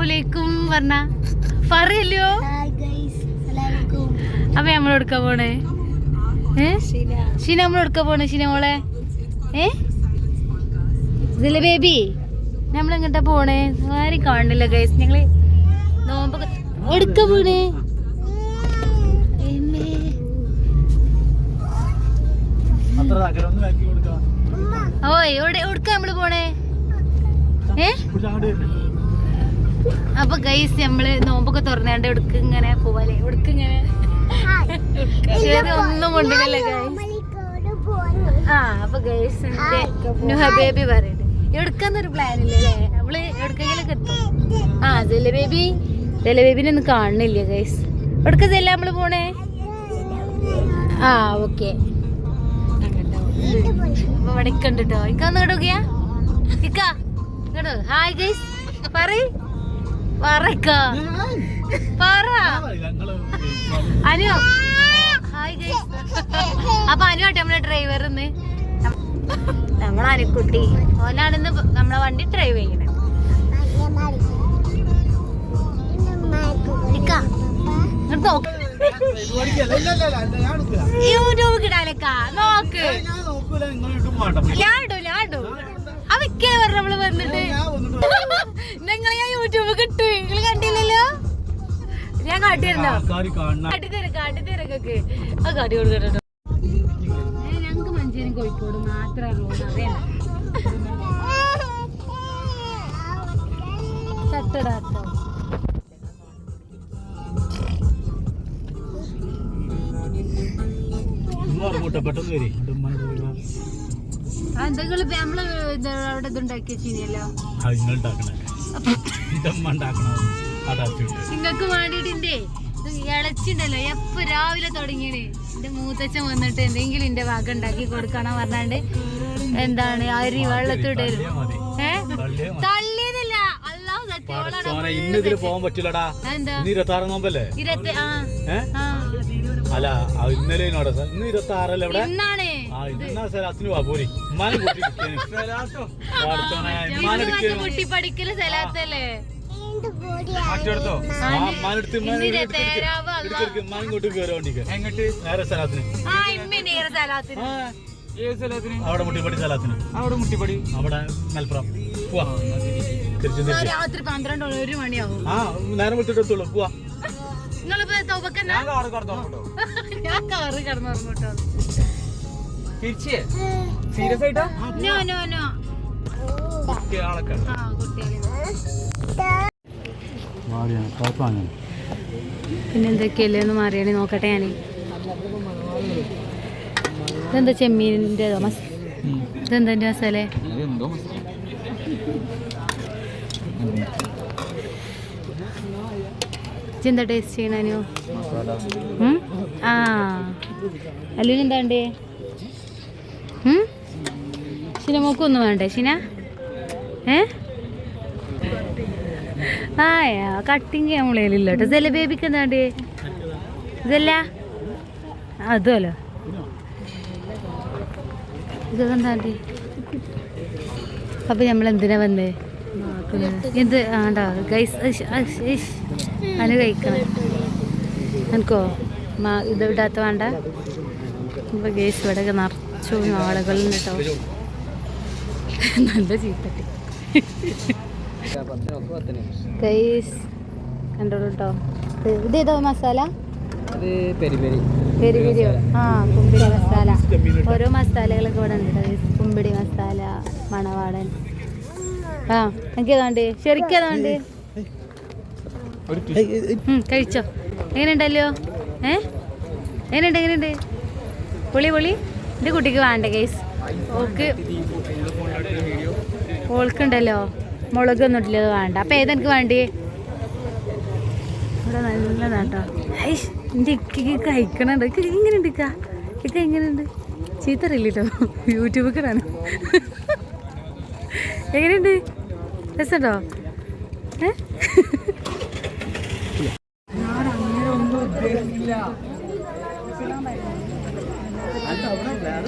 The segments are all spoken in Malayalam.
അസ്സലാമലൈക്കും പറഞ്ഞ. പറയല്ലോ. അപ്പൊ നമ്മൾ എടുക്കാൻ പോണേ? ഷീന. നമ്മൾ എടുക്കാൻ പോണേ ഷീന മോളെ? ഏ? ഇതിലെ ബേബി? നമ്മൾ എങ്ങോട്ടാ പോണേ? ആരും കാണില്ല ഗൈസ് ഞങ്ങൾ നോമ്പ് എടുക്ക പോണേ? ഓയ് എവിടെ എവിടുക്ക നമ്മൾ പോണേ? ഏ? അപ്പൊ ഗൈസ് നമ്മൾ നോമ്പൊക്കെ തുറന്നാണ്ട് എടുക്ക് ഇങ്ങനെ പോവാലേ എടുക്ക് ഇങ്ങനെ ഒന്നും കൊണ്ടില്ലല്ലേ ഗൈസ് ആ അപ്പൊ ഗൈസ് ബേബി പറയുന്നുണ്ട് എടുക്കാന്നൊരു പ്ലാൻ ഇല്ലല്ലേ നമ്മൾ എവിടക്കെങ്കിലും എത്തും? ആ ജല ബേബി ജല ബേബിനെ ഒന്നും കാണുന്നില്ല ഗൈസ് എവിടക്ക ജല്ല നമ്മൾ പോണേ? ആ ഓക്കെ. അപ്പൊ ഇവിടെ കണ്ടിട്ടോ ഇക്ക ഒന്ന് ഇടുകയാ ഇക്ക ഇങ്ങോട്ട് ഹായ് ഗൈസ് പറയ്. പറക്ക. പറ. അനു. ഹായ് അപ്പൊ അനു ആട്ടെ നമ്മളെ ഡ്രൈവർ ഇന്ന്. നമ്മളെ അനുക്കുട്ടി. ഓനാണിന്ന് നമ്മളെ വണ്ടി ഡ്രൈവ് ചെയ്യണേ. യൂട്യൂബ് കിടാലക്ക നോക്ക്. ഞാൻ ഇടും ഞാൻ ഇടും. പറഞ്ഞ നമ്മൾ വന്നിട്ട്. നിങ്ങളെ ഞാൻ യൂട്യൂബ് കിട്ടു? നിങ്ങൾ കണ്ടില്ലല്ലോ? ഞാൻ കാണണം. കാട്ടിത്തരാം കാട്ടിത്തരക്കൊക്കെ അത് കാട്ടി കൊടുക്കട്ടോ ഞങ്ങക്ക് മഞ്ചേരി കോഴിക്കോട് മാത്രമേ അറിയാം ഉണ്ടാക്കണത്. അതാ ചുട്ട്. നിങ്ങൾക്ക് വേണ്ടിട്ടിന്റെ ഇളച്ചിണ്ടല്ലോ. എപ്പോ രാവിലെ തുടങ്ങിയത് എന്റെ മൂത്തച്ഛൻ വന്നിട്ട് എന്തെങ്കിലും എന്റെ ഭാഗം ഉണ്ടാക്കി കൊടുക്കണം പറഞ്ഞാണ്ട് എന്താണ് അരി വെള്ളത്തിടരും. ഏ. തള്ളിയതില്ല. ഇന്ന് ഇതിൽ പോകാൻ പറ്റില്ലടാ ഇരുപത്തി ആറ് നോമ്പല്ലേ? ഇരുപത്തി അല്ല ഇന്നലെ ഇന്ന് ഇരുപത്തി ആറല്ലേ ഇവിടെ ഇന്നാണ് ആ ഇന്നാ സലാത്തിന് വാ പോരി. ഉമ്മാനെ കൂട്ടി ഇരിക്കാന്. പടച്ചോനെ, ഉമ്മാനെ എടുക്കാന്. കുട്ടി പഠിക്കൽ സ്ഥലത്തല്ലേ മറ്റെടുത്തോ? ആ ഉമ്മാനെടുത്ത് ഉമ്മാനെ ഇന്ന് എടുക്ക് എടുക്ക്. തേരാവ് അല്ലാ. എടുക്ക് എടുക്ക്. ഉമ്മാനെ ഇങ്ങോട്ട് കയറി വണ്ടിക്ക്. എങ്ങോട്ട്? നേരെ സ്ഥലത്തിന് ആ ഇമ്മ നേരെ സ്ഥലത്തിന് അവിടെ മുട്ടിപ്പടി സ്ഥലത്തിന് അവിടെ മുട്ടിപ്പടി? അവിടെ മലപ്പുറം. പോവാ. രാത്രി പന്ത്രണ്ട് ഒരു മണിയാവും. ആ നേരം വിളിച്ചിട്ടെത്തുള്ളൂ പോവാ. നിങ്ങളിപ്പോ ഞാൻ കാറ് കടന്നു ഞാൻ കാറ് കിടന്നുറങ്ങോട്ടോ തിരിച്ചേ? സീരിയസ് ആയിട്ടാ? നോ നോ നോ ആളൊക്കെ ആ കുട്ടികളെ. പിന്നെ എന്തൊക്കെയല്ലേ? ഒന്ന് മാറിയാണ് നോക്കട്ടെ ഞാൻ ഇതെന്താ ചെമ്മീനിന്റെ മസ്? ഇതെന്താ മസാലേ? എന്തോ ടേസ്റ്റ് ചെയ്യണോ ആ. അല്ലുവിന് എന്താണ്ടേ മൂക്കൊന്നും വേണ്ടേ? ഷിന? ഏ? ആയാ കട്ടിങ് നമ്മളേലില്ല കേട്ടോ ജല ബേബിക്ക് എന്താണ്ട് ഇതല്ല അതുമല്ലോ. ഇതെന്താണ്ട് അപ്പൊ നമ്മൾ എന്തിനാ വന്നേ? എന്ത് ആണ്ടാ ഗൈസ് അനു കഴിക്കണം. എനിക്കോ ഇത് ഇടാത്ത വേണ്ട. ഗൈസ് ഇവിടെ നിറച്ചു ആളുകളിൽ കേട്ടോ. നല്ല ചീത്തട്ടി. കണ്ടോളൂ കേട്ടോ ഇത് ഏതോ മസാല? അത് പെരി പെരി പെരി പെരിയോ ആ കുമ്പിടി മസാല. ഓരോ മസാലകളൊക്കെ ഇവിടെ ഉണ്ട്. കുമ്പിടി മസാല മണവാളൻ. ആ എനിക്ക് ഏതാണ്ട്? ശരിക്കും കഴിച്ചോ. എങ്ങനെയുണ്ടല്ലോ? ഏ? എങ്ങനെയുണ്ട് എങ്ങനെയുണ്ട്? പൊളി പൊളി? എന്റെ കുട്ടിക്ക് വേണ്ട കേസ് ഓക്ക് ഓൾക്കുണ്ടല്ലോ. മുളകൊന്നും ഇട്ടില്ല അത് വേണ്ട. അപ്പം ഏതെനിക്ക് വേണ്ടി ഇവിടെ നല്ലതാട്ടോ ഐഷ് എന്റെ കഴിക്കണുണ്ട് ഇക്ക എങ്ങനെയുണ്ട് ഇക്ക? ഇക്ക എങ്ങനെയുണ്ട്? ചീത്തറിയില്ല കേട്ടോ യൂട്യൂബിൽ കിടാണ് എങ്ങനെയുണ്ട്? രസമുണ്ടോ ഏ അല്ല അവിടെ വേറെ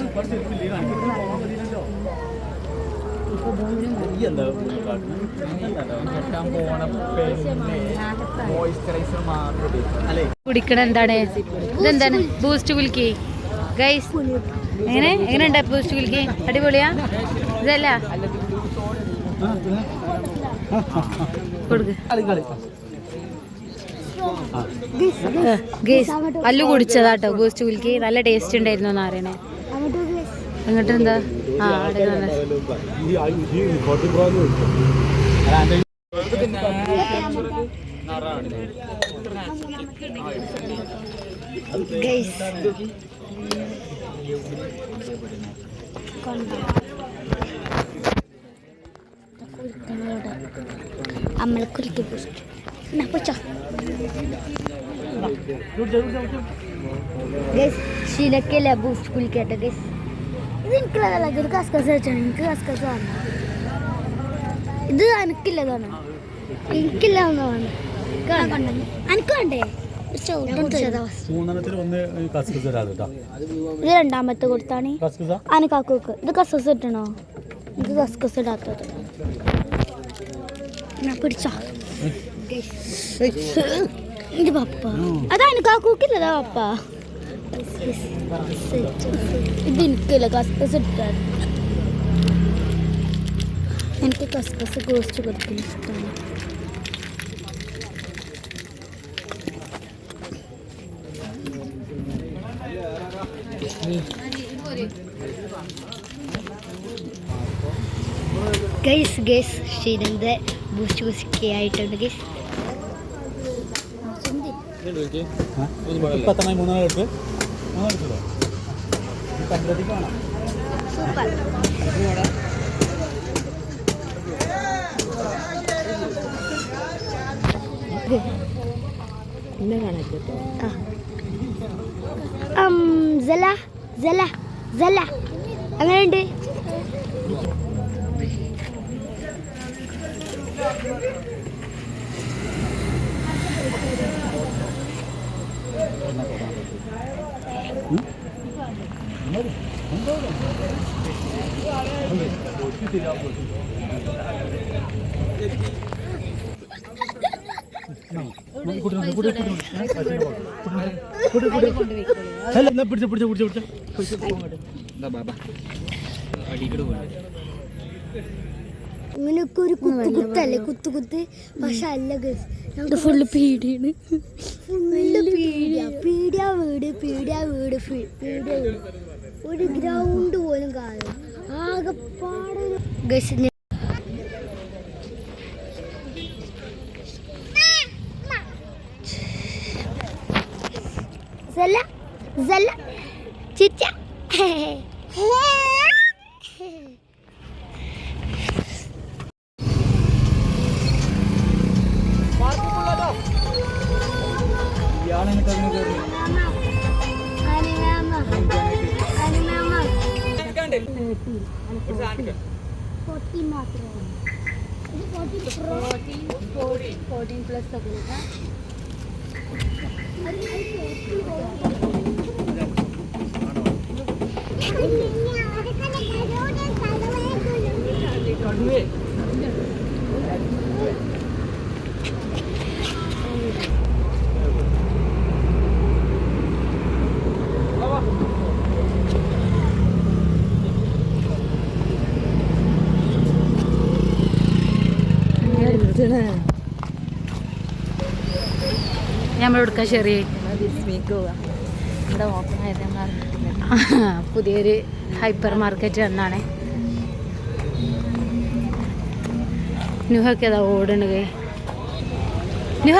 കുറച്ച് ഇരിപ്പില്ലേ? കാണിക്കുന്നത് പോകാൻ മതിയല്ലോ. എന്താ കെട്ടാൻ പോണ മോയിസ്ചറൈസർ മാത്രം ഉപയോഗിക്കും അല്ലേ കുടിക്കണ എന്താണ് ഇതെന്താണ്? ബൂസ്റ്റ് കുലുക്കി ഗൈസ് എങ്ങനെ? എങ്ങനെയുണ്ട് ബൂസ്റ്റ് കുലുക്കി അടിപൊളിയാ? ഇതല്ല? കൊടുക്ക്. ഗേസ് അല്ലു കുടിച്ചതാട്ടോ ബൂസ്റ്റ് കുലുക്കി നല്ല ടേസ്റ്റ് ഉണ്ടായിരുന്നു എന്നാ അറിയണേ എന്നിട്ട് എന്താ ആ അമ്മളെ കുറിക്ക് പോസ്റ്റ്. എന്നാ പൊച്ചോ. ഗൈസ് ശീലക്കല്ല ബൂസ്റ്റ് കുളിക്കട്ടെ ഗൈസ് എനിക്കുള്ളതല്ല ഇതൊരു കസ്കസ് വെച്ചാണ്. എനിക്ക് കസ്കസ് വേണ്ട ഇത് എനിക്കില്ലതാണ്? എനിക്കില്ല എനിക്ക് വേണ്ടേ. ഇത് രണ്ടാമത്തെ കൊടുത്താണ്. അനക്കാക്കോക്ക് ഇത് കസ്കസ് ഇട്ടണോ ഇത് കസ്കസ് ഇടാത്തത്. ഞാൻ പിടിച്ചോ. ഇത് പപ്പ. അതാണ് കാക്കൂക്കില്ലതാ പപ്പ. ഇത് എനിക്കില്ല കസ്കസ് ഇട്ടാണ്. എനിക്ക് കസ്കസ് കോസ്റ്റ് കൊടുക്കുന്ന ഇഷ്ടമാണ്. ഗൈസ് ഗൈസ് ഷീരന്റെ ബൂസ്റ്റ് കുസ്കി ആയിട്ടുണ്ട് ഗൈസ് ഇപ്പൊ എത്ര വേണം സൂപ്പർ ജല ജല ജല അങ്ങനെയുണ്ട് പിടിച്ച പിടിച്ച ഇങ്ങനെയൊക്കെ ഒരു കുത്തു കുത്തല്ലേ? കുത്തു കുത്ത്. പക്ഷെ അല്ല ഫുള്ള് പേടിയാണ്. ഫുള്ള് പേടിയാ. പേടിയാ. വീട് പേടിയാ വീട് പേടിയാ പീടിയ വീട്. ഒരു ഗ്രൗണ്ട് പോലും കാണും ആകെപ്പാടെ ഗസ് ഫോർട്ടി മാത്രമേ ഫോർട്ടീൻ പ്ലസ് ഒക്കെ എടുക്കാൻ ചെറിയ ഇവിടെ ഓപ്പൺ ആയത് പുതിയൊരു ഹൈപ്പർ മാർക്കറ്റ് എന്നാണ് നുഹൊക്കെ അതാ ഓടണത് നുഹ!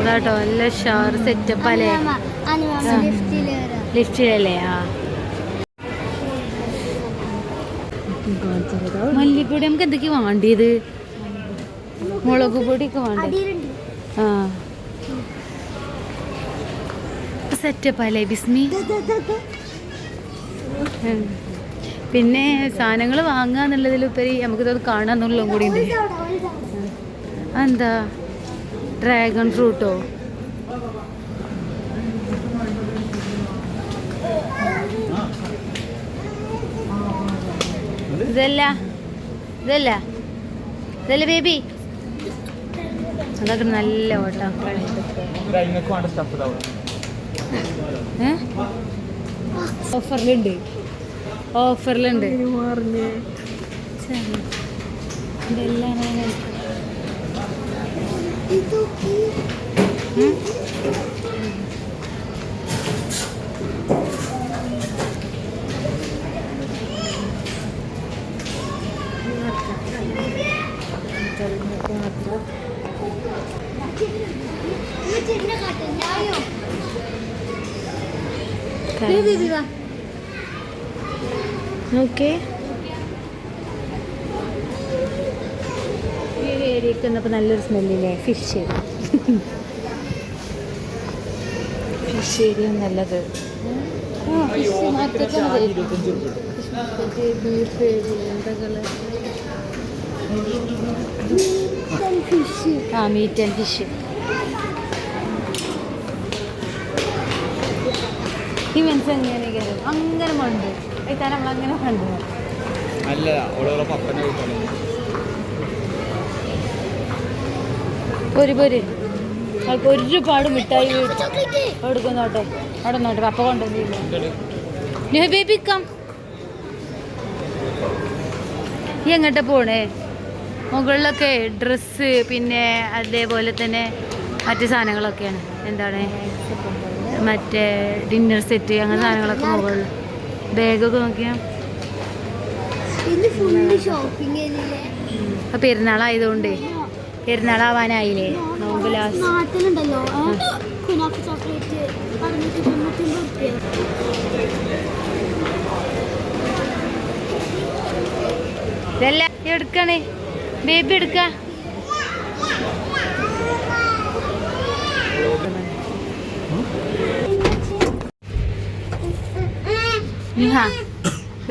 ഇതാട്ടോ നല്ല ഷാർ സെറ്റപ്പ് അല്ലേ? ലിഫ്റ്റിലല്ലേ? ആ. മല്ലിപ്പൊടി നമുക്ക് എന്തൊക്കെയാ വേണ്ടിയത്? മുളക് പൊടിയൊക്കെ വേണ്ടത് ആ. സെറ്റപ്പ് അല്ലേ ബിസ്മി. പിന്നെ സാധനങ്ങൾ വാങ്ങുക എന്നുള്ളതിലുപരി നമുക്കിതൊന്ന് കാണാന്നുള്ളതും കൂടി ഉണ്ട്. എന്താ ഡ്രാഗൺ ഫ്രൂട്ടോ ഇതല്ല. ഇതല്ല. ഇതല്ല ബേബി. അതൊക്കെ നല്ല ഓട്ടം. ഇതാവും ഓഫറിലുണ്ട്. ഓഫറിലുണ്ട്. ഇതെല്ലാം അങ്ങനെ ഉം? ഓക്കെ ഈ ഒരു ഏരിയക്ക് വന്നപ്പോൾ നല്ലൊരു സ്മെല്ലില്ലേ? ഫിഷ് ഫിഷ് ഏരിയ നല്ലത്. ഫിഷ് മാർക്കറ്റാണ് ബീഫ് എന്തൊക്കെ ഫിഷ് ആ മീറ്റ് ആൻഡ് ഫിഷ് ഈ മനസ്സ് എങ്ങനെ കയറും അങ്ങനെ മണ്ട് ഇതാ നമ്മളങ്ങനെ കണ്ടു അല്ല പോര് പോര്. അവൾക്ക് ഒരുപാട് മിഠായി എടുക്കുന്നോട്ടെ അവിടെ നോട്ടെ പപ്പ കൊണ്ടുവന്നില്ല? ബേബി കം എങ്ങോട്ടാ പോണേ? മുകളിലൊക്കെ ഡ്രസ്സ് പിന്നെ അതേപോലെ തന്നെ മറ്റു സാധനങ്ങളൊക്കെയാണ്. എന്താണ്? മറ്റേ ഡിന്നർ സെറ്റ് അങ്ങനെ സാധനങ്ങളൊക്കെ മുകളിൽ ബാഗൊക്കെ നോക്കിയാൽ അപ്പൊ പെരുന്നാളായതുകൊണ്ട്. പെരുന്നാളാവാനായില്ലേ? നോമ്പ് ലാസ്റ്റ്. ഇതല്ല എടുക്കണേ. ബേബി എടുക്ക.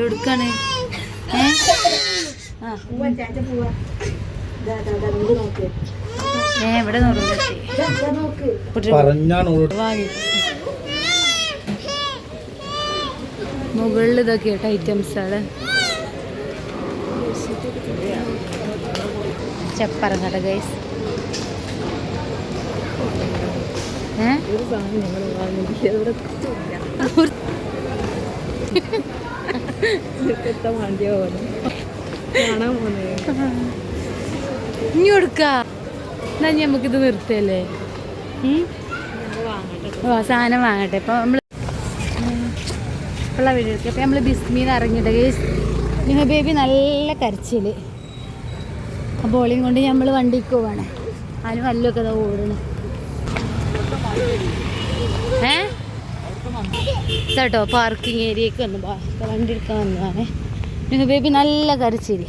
എടുക്കണേ. ഏ? ഇവിടെ നോക്കി. പറഞ്ഞാണ് വാങ്ങി. മുകളിൽ ഐറ്റംസാണ് ചെപ്പറങ്ങട ഗൈസ് ഇനി കൊടുക്ക. എന്നാ നമുക്കിത് നിർത്തല്ലേ? സാധനം വാങ്ങട്ടെ. ഇപ്പൊ നമ്മൾ ഉള്ള വീട് അപ്പം നമ്മൾ ബിസ്മീന്ന് ഇറങ്ങിയിട്ട് ഗൈസ് നിങ്ങൾ ബേബി നല്ല കരച്ചിൽ. അപ്പോൾ ഓളിയും കൊണ്ട് നമ്മൾ വണ്ടിക്ക് പോവാണ് അതിന് വല്ലൊക്കെ ഇതാ ഓടണം. ഏ? കേട്ടോ പാർക്കിംഗ് ഏരിയക്ക് വന്നു. വണ്ടി എടുക്കാൻ വന്നതാണ്. നിങ്ങൾ ബേബി നല്ല കരച്ചിരി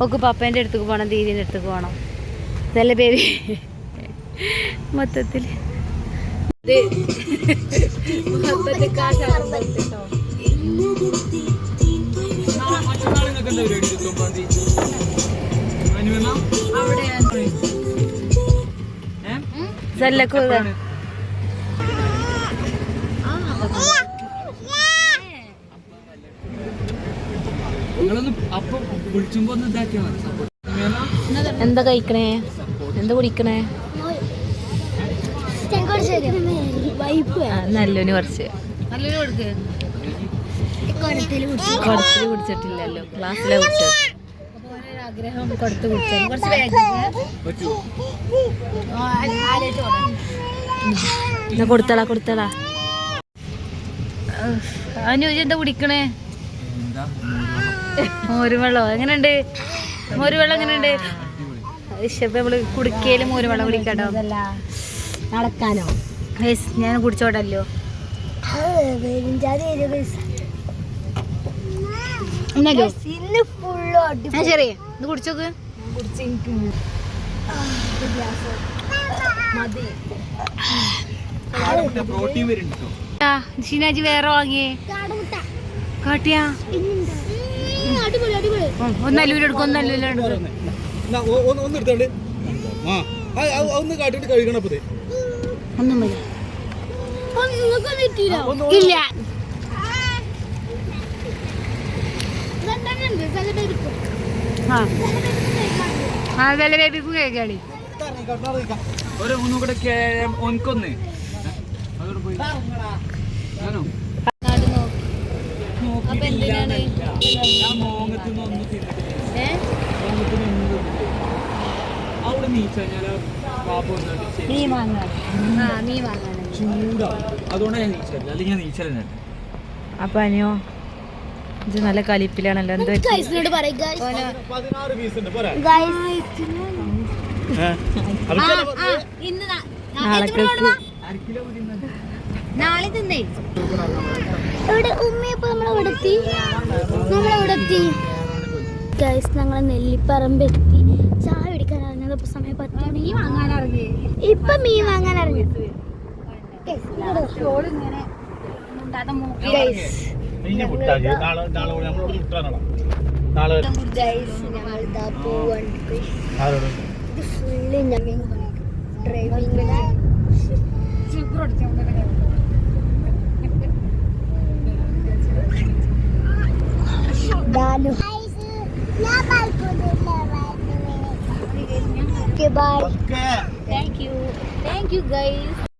ഒക്കെ പപ്പേന്റെ അടുത്തേക്ക് പോകണം ദീദീന്റെ അടുത്തേക്ക് പോകണം ഇതല്ലേ ബേബി? മൊത്തത്തിൽ മറ്റന്നാൾ സപ്പോർട്ട് എന്താ കഴിക്കണേ? എന്താ കുടിക്കണേ? കുറച്ച്. നല്ലൊരു കൊരത്തിൽ കൊടുത്തിട്ട് കുടിച്ചിട്ടില്ലല്ലോ. ക്ലാസ്സിലെ കുടിച്ചത്. ആഗ്രഹം കൊടുത്തു കുടിച്ചു കുറച്ച് കൊടുത്തളാ കൊടുത്തളാ അനു ഇജ്ജ് എന്താ കുടിക്കണേ? മോരുവെള്ളോ എങ്ങനെയുണ്ട്? മോരുവെള്ളം എങ്ങനെയുണ്ട്? ഇപ്പൊ നമ്മൾ കുടിക്കയിൽ മോരുവെള്ളം കുടിക്കട്ടോ. നടക്കാനോ? ഞാൻ കുടിച്ചോടല്ലോ. എന്നല്ലോ ഇന്ന് ഫുള്ളോ ശരി. ഇത് കുടിച്ചോക്ക്? ഷീനാജി വേറെ വാങ്ങിയേ. കാട്ടിയാ? അടിപൊളി അടിപൊളി. ഒന്നല്ലൂരെടുക്കും ഒന്നല്ലൂരെടുക്കും ഒന്ന് എടുത്തോണ്ട്. ആ ആ, ആ, ഒന്ന് കാട്ടിട്ട് ഒന്നും മതി ഇല്ല. സെലിബ്രിറ്റിക്കും ആ. അതല്ലേ ബേബിക്കും ഒരു ഒന്നും കൂടെ അപ്പൊ അനിയോ? ഇത് നല്ല കലിപ്പിലാണല്ലോ എന്താ നാളെ തിന്നേ. ഇവിടെ ഉമ്മയപ്പോ ഗൈസ് ഞങ്ങൾ നെല്ലിപ്പറമ്പ് എത്തി. ചായ കുടിക്കാൻ ഇറങ്ങിയത് ഇപ്പൊ സമയം പത്ത് മണി. മീൻ വാങ്ങാൻ ഇറങ്ങി. ഇപ്പൊ മീൻ വാങ്ങാൻ ഇറങ്ങി. ഷോൾ ഇങ്ങനെ മുണ്ടാതെ മൂക്കി ഗൈസ് ഇനി നാളെ നാളെ നമ്മളോട് നാളെ ആരോട്? Okay, bye. Okay. Thank you thank you guys